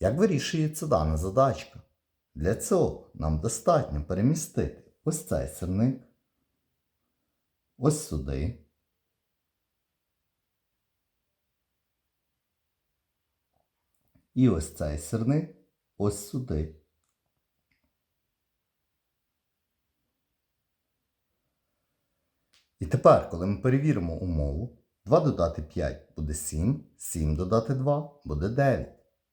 Як вирішується дана задачка? Для цього нам достатньо перемістити ось цей сирник, ось сюди. І ось цей сирник ось сюди. І тепер, коли ми перевіримо умову, 2 додати 5 буде 7, 7 додати 2 буде 9.